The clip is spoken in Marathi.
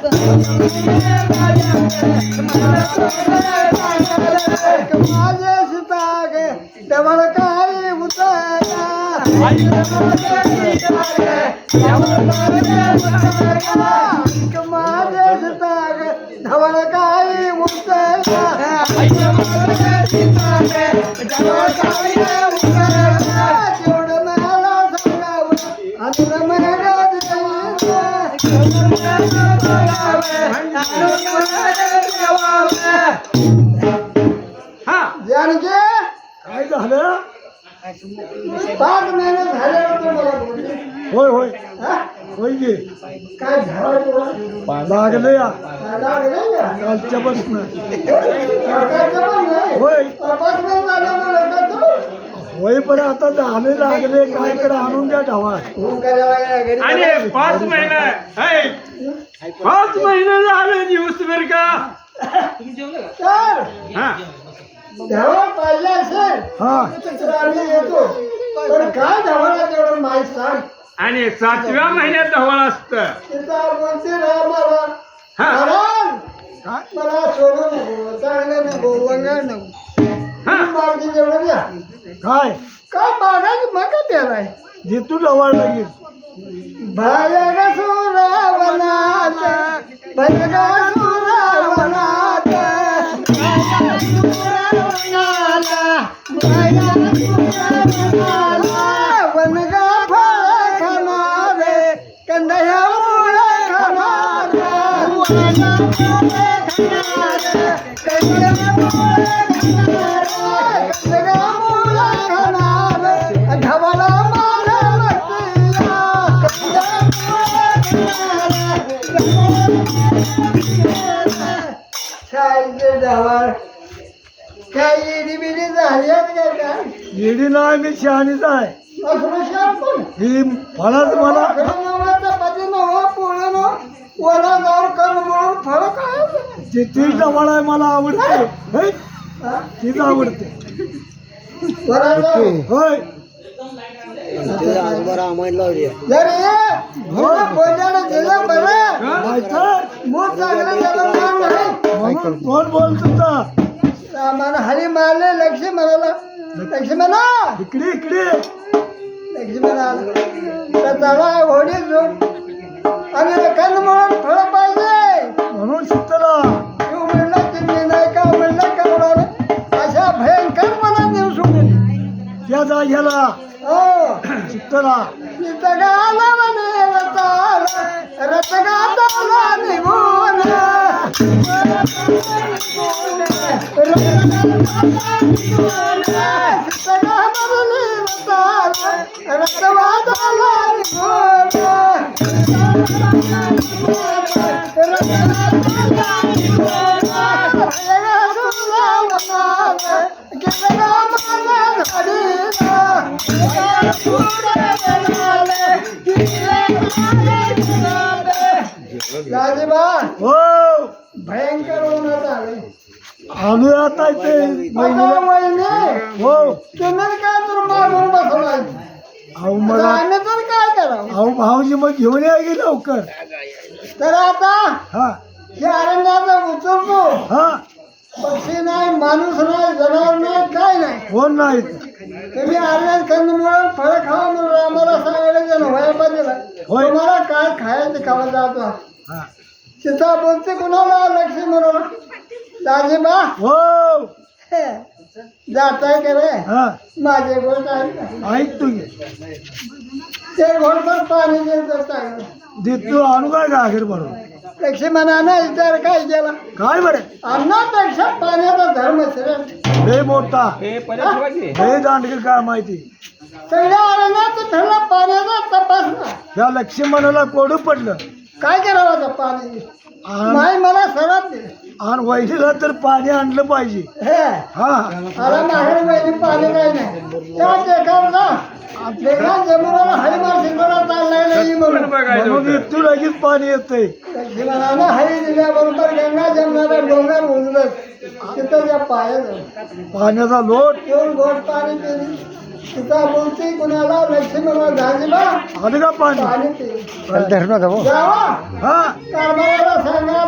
माझे सुताग डबल काय उतरा माझे सुताग धवळ काय उतरा जेवढं मला सांगावं आणि झालं पाच महिने झाले होते मला बोलले. होय होय हा? होय गे काय झालं तुला? लागलं या लागलं का? कालच्या बसन. होय. होय पण आता झाले लागले काय कर आणून द्या ढावा आणि. पाच महिने है. पाच महिने झाले दिवस का सर हा धावा पाहिजे असेल हा. तर आम्ही येतो. पण काय धावाला तेवढं माहीत सांग आणि सातव्या महिन्यात ढवळ असत बोलते ना मला हा. काय मला सोडू नको चांगलं नको नको. हा. मागणी जेवढं द्या. काय? काय मागायची? मका द्यालाय देतो ढवाळ लगेच भयग सुरावनात भयग काय धवळ काय इडी बिडी झाली आहेत का काय येडी नाही मी शहाणीच आहे असं शांत ही फळाच मला वला जाऊन कर म्हणून फळ ती आहे मला आवडते? तीच आवडते. होय. काम नाही म्हणून कोण बोलत होता आम्हाला हरी मारले लक्ष्मणाला. लक्ष्मणा. इकडे इकडे. लक्ष्मणा तर त्या जाग्याला चित्तला. शीतला नितगाला म्हणे निघून हो भयंकर आले. आम्ही आता आता महिन्याला महिने हो. तुम्ही काय तर मागून बसलाय? अहो मला आम्ही तर काय करावं? अहो भाऊजी मग घेऊन या गे लवकर? तर आता हा. हे अरण्याचं उचलतो. हा. पक्षी नाही माणूस नाही जनावर नाही काय नाही. कोण नाही? तुम्ही अरण्यात कंदमुळं फळ खावा म्हणून आम्हाला सांगायला गेलो वया पाहिजे होय. तुम्हाला काय खायचं खावा जातो. सीता बोलते कुणाला लक्ष्मी म्हणून दाजीबा? हो. जाताय का रे? माझे गोष्ट ऐक तू ते घोडभर पाणी देत देतो आणू काय गागर भरून? लक्ष्मणानं विचार काय केला? काय बरं? अन्नापेक्षा पाण्याचा धर्म श्रेष्ठ. लय मोठा. लय दांडगे काय माहिती? सगळ्या अरण्यात ठरला पाण्याचा तपासला लक्ष्मणाला कोडू पडलं. काय करावं आता पाणी? नाही मला सरात आण वहिनीला तर पाणी आणलं पाहिजे. हे हा. मला पाणी नाही. त्या जमुनाला चाललाय नाही म्हणून. इथून लगेच पाणी येतंय. हरी दिल्याबरोबर गंगा जमुनाला डोंगर उजलत तिथं त्या पायात पाण्याचा लोट. दोन गोड पाणी पिली. तिथं बोलती कुणाला बा आलं का पाणी? पाणी पिली. धरणं जावा. हा. का